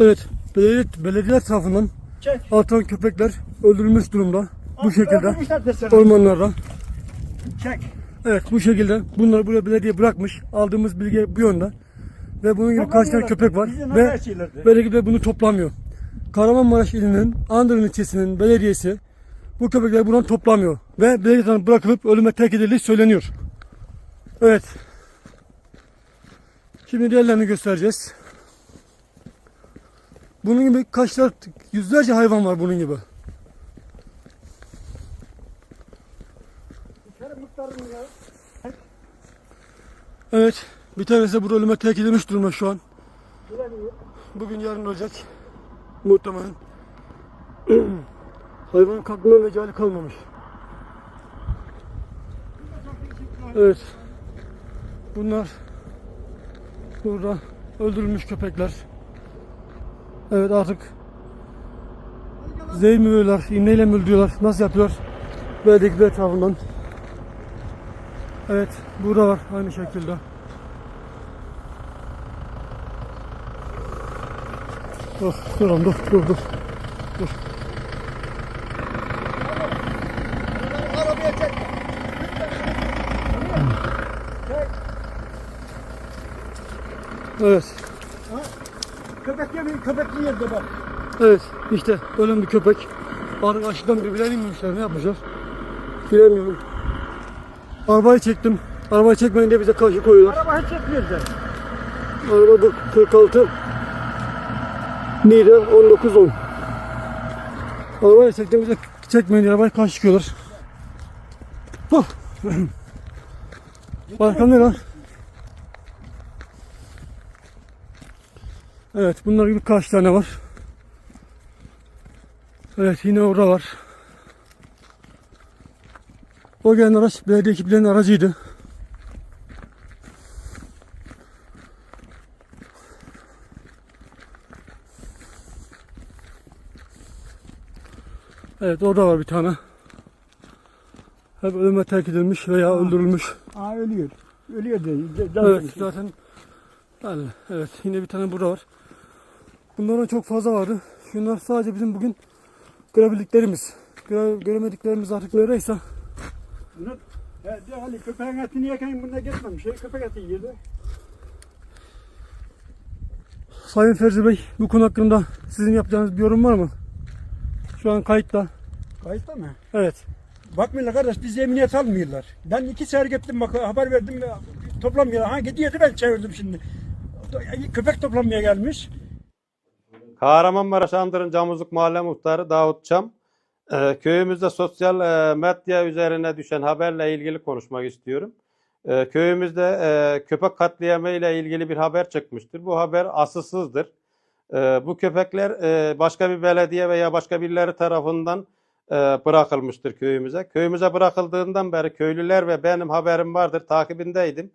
Evet, belediye, belediyeler tarafından Çek. atılan köpekler öldürülmüş durumda. Bu şekilde ormanlarda. Çek. Evet bu şekilde bunları buraya belediye bırakmış. Aldığımız bilgi bu yönde. Ve bunun gibi kaç tane köpek var ve belediye de bunu toplamıyor. Kahramanmaraş ilinin Andırın ilçesinin belediyesi bu köpekleri buradan toplamıyor. Ve belediye tarafından bırakılıp ölüme terk edildiği söyleniyor. Evet. Şimdi diğerlerini göstereceğiz. Bunun gibi kaçlar yüzlerce hayvan var bunun gibi. Evet. Bir tanesi burada ölüme terk edilmiş durumda şu an. Bugün yarın olacak. Muhtemelen. Hayvanın kalkma mecali kalmamış. Evet. Bunlar burada öldürülmüş köpekler. Evet artık zehir mi veriyorlar, iğneyle mi öldürüyorlar, nasıl yapıyorlar? Belediye etrafından. Evet, burada var aynı şekilde. Dur, dur dur, dur, dur. Dur. Evet, Köpek yemiyor, köpek yiyirdi bak. evet. işte ölen bir köpek. Artık aşıdan birbirlerine inmemişler, ne yapmışlar? Bilemiyorum. Arabayı çektim. Arabayı çekmeyin diye bize karşı koyuyorlar. Araba hiç çekmiyor de. Araba bu 46. Niğde 1910. Arabayı çektim bize çekmeyin diye arabayı karşı çıkıyorlar. Başka ne lan? Evet bunlar gibi kaç tane var. Evet yine orada var. O gelen araç belediye ekiplerinin aracıydı. Evet orada var bir tane. Hep ölüme terk edilmiş veya öldürülmüş. Aa ölüyor. Ölüyor de. Evet zaten yani, evet yine bir tane burada var. Bunlardan çok fazla vardı. Şunlar sadece bizim bugün görebildiklerimiz. Göre, göremediklerimiz artık neredeyse. Bunu he, de Ali köpeğin etini yerken bunda gitmemiş. Şey, köpek eti yedi. Sayın Ferzi Bey bu konu hakkında sizin yapacağınız bir yorum var mı? Şu an kayıtta. Kayıtta mı? Evet. Bakmıyorlar kardeş biz emniyet almıyorlar. Ben iki sefer gittim bak haber verdim toplamıyorlar. Ha gidiyordu ben çevirdim şimdi. Köpek toplamaya gelmiş. Kahramanmaraş Andırın Camuzluk Mahalle Muhtarı Davut Çam. Ee, köyümüzde sosyal e, medya üzerine düşen haberle ilgili konuşmak istiyorum. Ee, köyümüzde e, köpek katliamı ile ilgili bir haber çıkmıştır. Bu haber asılsızdır. Ee, bu köpekler e, başka bir belediye veya başka birileri tarafından e, bırakılmıştır köyümüze. Köyümüze bırakıldığından beri köylüler ve benim haberim vardır, takibindeydim.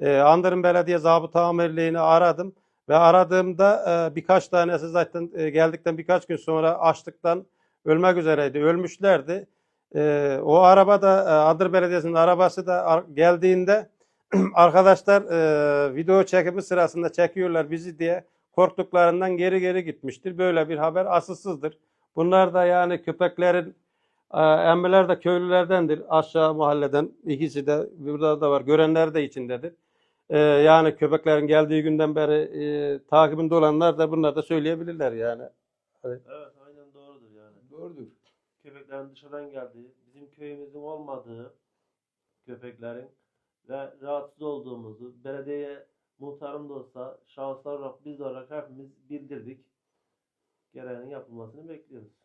Ee, Andırın Belediye Zabıta Amirliğini aradım. Ve aradığımda e, birkaç tanesi zaten e, geldikten birkaç gün sonra açlıktan ölmek üzereydi. Ölmüşlerdi. E, o araba da e, Adır Belediyesi'nin arabası da ar- geldiğinde arkadaşlar e, video çekimi sırasında çekiyorlar bizi diye korktuklarından geri geri gitmiştir. Böyle bir haber asılsızdır. Bunlar da yani köpeklerin e, de köylülerdendir. Aşağı mahalleden ikisi de burada da var. Görenler de içindedir. Ee, yani köpeklerin geldiği günden beri e, takibinde olanlar da bunlar da söyleyebilirler yani. Evet aynen doğrudur yani. Doğrudur. Köpeklerin dışarıdan geldiği, bizim köyümüzün olmadığı köpeklerin ve rahatsız olduğumuzu belediyeye muhtarım da olsa şahıslar olarak biz de olarak hepimiz bildirdik. Gereğinin yapılmasını bekliyoruz.